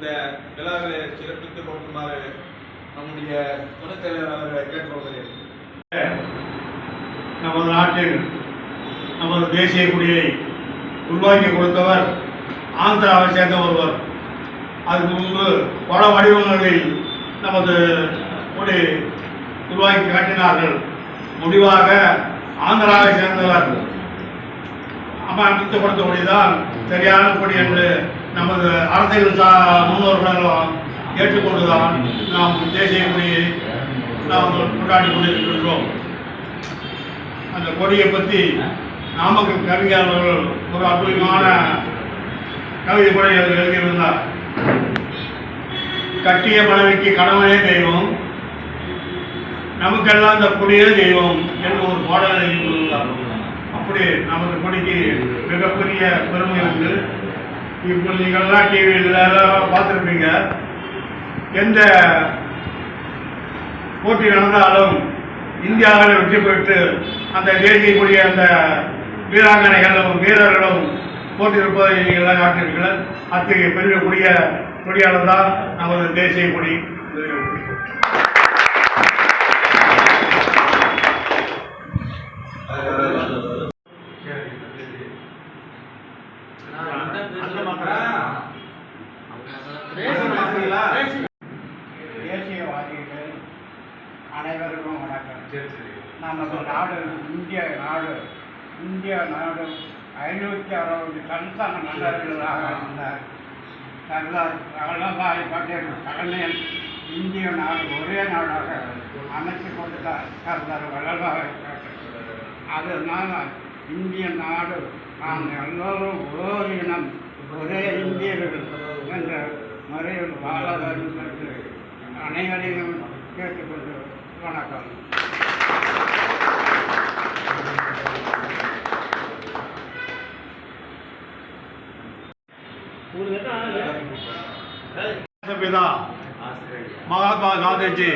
விழாவை சிறப்பித்து கொடுக்குமாறு நம்முடைய துணைத் தலைவர் அவர்களை கேட்டுக்கொள்கிறேன். நமது நாட்டில் நமது தேசிய கொடியை உருவாக்கி கொடுத்தவர் ஆந்திராவை சேர்ந்த ஒருவர். அதுக்கு முன்பு பல வடிவங்களில் நமது கொடி உருவாக்கி காட்டினார்கள். முடிவாக ஆந்திராவை சேர்ந்தவர். அமைத்து கொடுத்த கொடிதான் சரியான கொடி என்று நமது அரசியல் சா முன்னோர்களும் ஏற்றுக்கொண்டுதான் நாம் தேசிய கொடியை நாம் கொண்டாடி கொண்டிருக்கின்றோம். அந்த கொடியை பற்றி நாமக்கல் கவிஞர் அவர்கள் ஒரு அற்புதமான கவிதை கூட எழுதி- எழுதியிருந்தார். கட்டிய மனைவிக்கு கணவனே தெய்வம் நமக்கெல்லாம் இந்த கொடியே தெய்வம் என்று ஒரு பாடல் எழுதி கொண்டிருந்தார் அப்படி நமது கொடிக்கு மிகப்பெரிய பெருமை உண்டு. இப்போ நீங்கள்லாம் டிவியில் பார்த்துருப்பீங்க. எந்த போட்டி நடந்தாலும் இந்தியாவில் வெற்றி பெற்று அந்த தேசிய அந்த வீராங்கனைகளும் வீரர்களும் போட்டியிருப்பதை நீங்கள் காட்டினீர்கள் அத்தகைய பெரிய கொடிய கொடியாளர் தான் நமது தேசிய கொடி. தேசியவாதிகள் அனைவருக்கும் வணக்கம் நமது நாடு இந்திய நாடு. இந்திய நாடு ஐநூற்றி அறுபது சந்தான மன்னர்களாக இருந்தார். சர்தார் வல்லபாய் பட்டேல் தலைமையில் இந்திய நாடு ஒரே நாடாக அமைத்து கொடுத்தார். சர்தார் வல்லபாய் அதனால் இந்திய நாடு நாம் எல்லோரும் ஓர் இனம் ஒரே இந்தியர்கள் என்ற முறையில் வாழ வேண்டும் என்று அனைவரையும் கேட்டுக்கொண்டு வணக்கம். பிதா மகாத்மா காந்திஜி.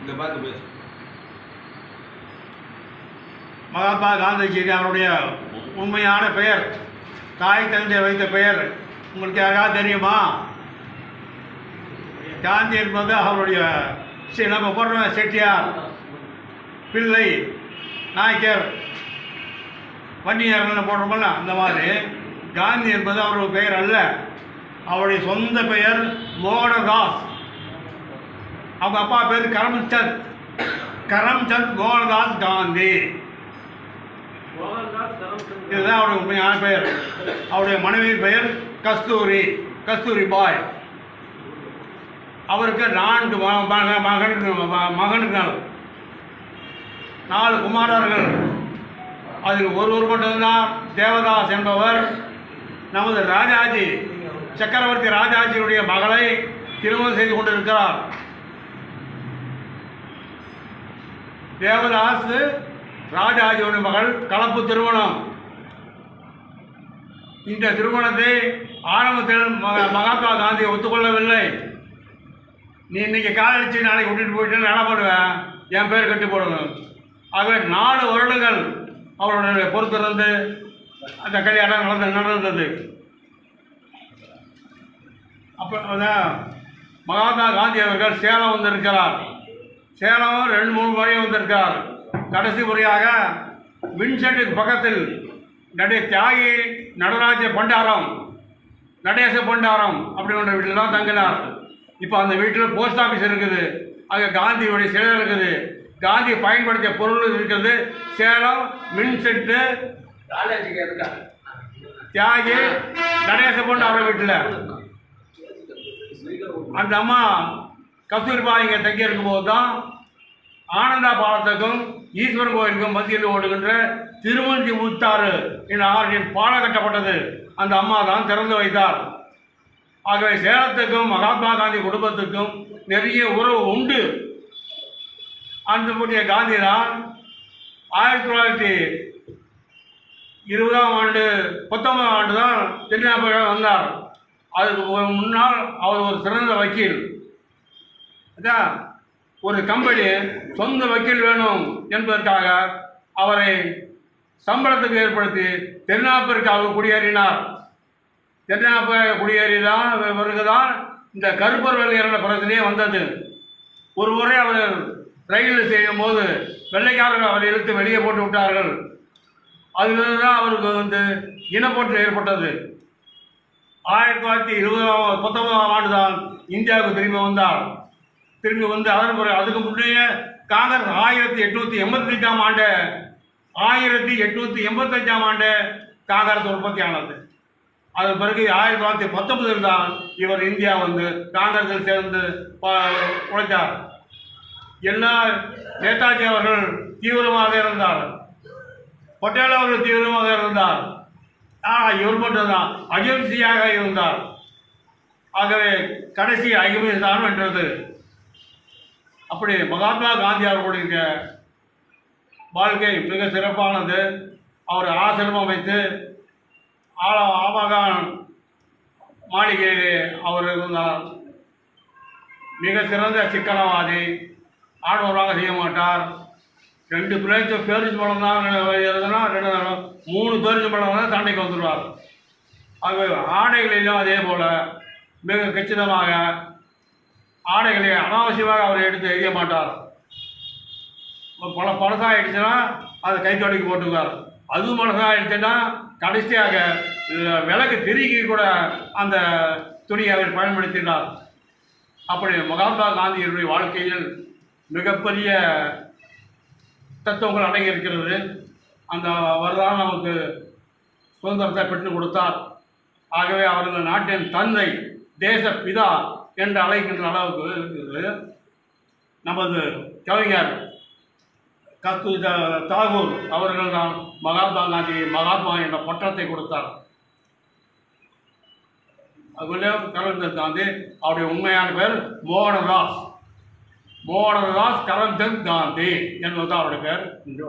இந்த பார்த்து பேசு மகாத்மா காந்திஜி அவருடைய உண்மையான பெயர். தாய் தந்தை வைத்த பெயர். உங்களுக்கு யாராவது தெரியுமா? காந்தி என்பது அவருடைய நம்ம போடுற செட்டியார். பிள்ளை நாயக்கர். வன்னியர்னு போடுறோமல்ல அந்த மாதிரி. காந்தி என்பது அவருடைய பெயர் அல்ல. அவருடைய சொந்த பெயர் மோகனதாஸ். அவங்க அப்பா பேர் கரம்சந்த். கரம்சந்த் மோகனதாஸ் காந்தி. இதுதான் அவருடைய உண்மையான பெயர். அவருடைய மனைவி பெயர் கஸ்தூரி கஸ்தூரி பாய். அவருக்கு நான்கு மகன்கள் மகன்கள். நாலு குமாரர்கள். அதில் ஒருவர் மட்டும்தான் தேவதாஸ் என்பவர். நமது ராஜாஜி. சக்கரவர்த்தி ராஜாஜியுடைய மகளை திருமணம் செய்து கொண்டிருக்கிறார். தேவதாஸ் ராஜாஜியுடைய மகள் கலப்பு திருமணம். இந்த திருமணத்தை ஆரம்பத்தில் மகாத்மா காந்தி ஒத்துக்கொள்ளவில்லை. நீ இன்னைக்கு காதலிச்சு நாளைக்கு விட்டுட்டு போயிட்டு என்ன பண்ணுவேன் என் பேர் கட்டி போடணும். ஆகவே நாலு வருடங்கள் அவருடைய பொறுத்திருந்து அந்த கல்யாணம் நடந்து நடந்தது. அப்போ மகாத்மா காந்தி அவர்கள் சேலம் வந்திருக்கிறார். சேலம் ரெண்டு மூணு முறை வந்திருக்கிறார் கடைசி முறையாக வின்சென்ட்டுக்கு பக்கத்தில் நடைய தியாகி நடராஜ பண்டாரம் நடேச பண்டாரம் அப்படின்ற வீட்டில் தான் தங்கினார். இப்போ அந்த வீட்டில் போஸ்ட் ஆஃபீஸ் இருக்குது. அங்கே காந்தியுடைய சிலை இருக்குது. காந்தி பயன்படுத்திய பொருள் இருக்கிறது சேலம் மின்செட்டு தியாகி நடேச பண்டாரம் வீட்டில். அந்த அம்மா கஸ்தூரிபா இங்கே தங்கி இருக்கும்போது தான் ஆனந்தா பாலத்துக்கும் ஈஸ்வரன் கோயிலுக்கும் மத்தியில் ஓடுகின்ற திருமஞ்சி முத்தாறு என்ற ஆற்றின் பாலம் கட்டப்பட்டது. அந்த அம்மா தான் திறந்து வைத்தார். ஆகவே சேலத்துக்கும் மகாத்மா காந்தி குடும்பத்துக்கும் நிறைய உறவு உண்டு. அந்த புதிய காந்தி தான் ஆயிரத்தி தொள்ளாயிரத்தி இருபதாம் ஆண்டு பத்தொன்பதாம் ஆண்டு தான் தென்னாப்பிரிக்கா வந்தார். அதுக்கு முன்னால் அவர் ஒரு சிறந்த வக்கீல். அதான் ஒரு கம்பெனி சொந்த வக்கீல் வேணும் என்பதற்காக அவரை சம்பளத்துக்கு ஏற்படுத்தி தென்னாப்பிரிக்காவுக்கு குடியேறினார். தென்னாப்பிரிக்கா குடியேறி தான் பிறகு தான் இந்த கருப்பர் வெள்ளையர்கள பிரச்சனையே வந்தது. ஒரு முறை அவர் ரயிலில் செய்யும் போது வெள்ளைக்காரர்கள் அவரை இழுத்து வெளியே போட்டு விட்டார்கள். அதிலிருந்து தான் அவருக்கு வந்து இனப்போற்று ஏற்பட்டது. ஆயிரத்தி தொள்ளாயிரத்தி இருபதாம் பத்தொன்பதாம் ஆண்டு தான் இந்தியாவுக்கு திரும்பி வந்தார். திரும்பி வந்து அதன் பிறகு அதுக்கு முன்னே காங்கிரஸ் ஆயிரத்தி எட்நூற்றி எண்பத்தஞ்சாம் ஆண்டு ஆயிரத்தி எட்நூற்றி எண்பத்தஞ்சாம் ஆண்டு காங்கிரஸ் உற்பத்தி ஆனது அதன் பிறகு ஆயிரத்தி தொள்ளாயிரத்தி பத்தொன்பதில் தான் இவர் இந்தியா வந்து காங்கிரஸில் சேர்ந்து உழைத்தார். எல்லா நேதாஜி அவர்கள் தீவிரமாக இருந்தார். பட்டேல் அவர்கள் தீவிரமாக இருந்தார். ஆனால் இவர் மட்டும்தான். அகிம்சையாக இருந்தார். ஆகவே கடைசி அகிம்சைதான் வென்றது. அப்படி மகாத்மா காந்தி அவர்களுடைய வாழ்க்கை மிக சிறப்பானது. அவர் ஆசிரமம் அமைத்து ஆ- ஆமகான் மாளிகையிலே அவர் இருந்தார். மிக சிறந்த சிக்கனவாதி. ஆடவராக செய்ய மாட்டார். ரெண்டு பேருக்கு பேரிச்சு பழம் தான் எழுதுனா ரெண்டு மூணு பேரிச்சு பழம் தான் சண்டைக்கு வந்துடுவார் ஆகவே ஆடைகளிலும் அதே போல் மிக கச்சிதமாக ஆடைகளை அனாவசியமாக அவர் எடுத்து எய்ய மாட்டார். பல பழசாகிடுச்சுன்னா அதை கைத்தொடைக்கு போட்டுக்குவார். அது மனசாகிடுச்சுன்னா கடைசியாக விளக்கு திருக்கி கூட அந்த துணியை அவர் பயன்படுத்தினார். அப்படி மகாத்மா காந்தியினுடைய வாழ்க்கையில் மிகப்பெரிய தத்துவங்கள் அடங்கி இருக்கிறது அந்த வரலாறு நமக்கு சுதந்திரத்தை பெற்றுக் கொடுத்தார். ஆகவே அவர் இந்த நாட்டின் தந்தை தேச பிதா என்று அழைக்கின்ற அளவுக்கு இருக்கிறது நமது கவிஞர் கஸ்து தாகூர் அவர்கள் தான் மகாத்மா காந்தி மகாத்மா என்ற பட்டத்தை கொடுத்தார். அதுபோல கரம்சந்த் காந்தி அவருடைய உண்மையான பேர் மோகனதாஸ். போனதுதான் கரம்சந்த் காந்தி என்பதுதான் அவருடைய பேர் இன்று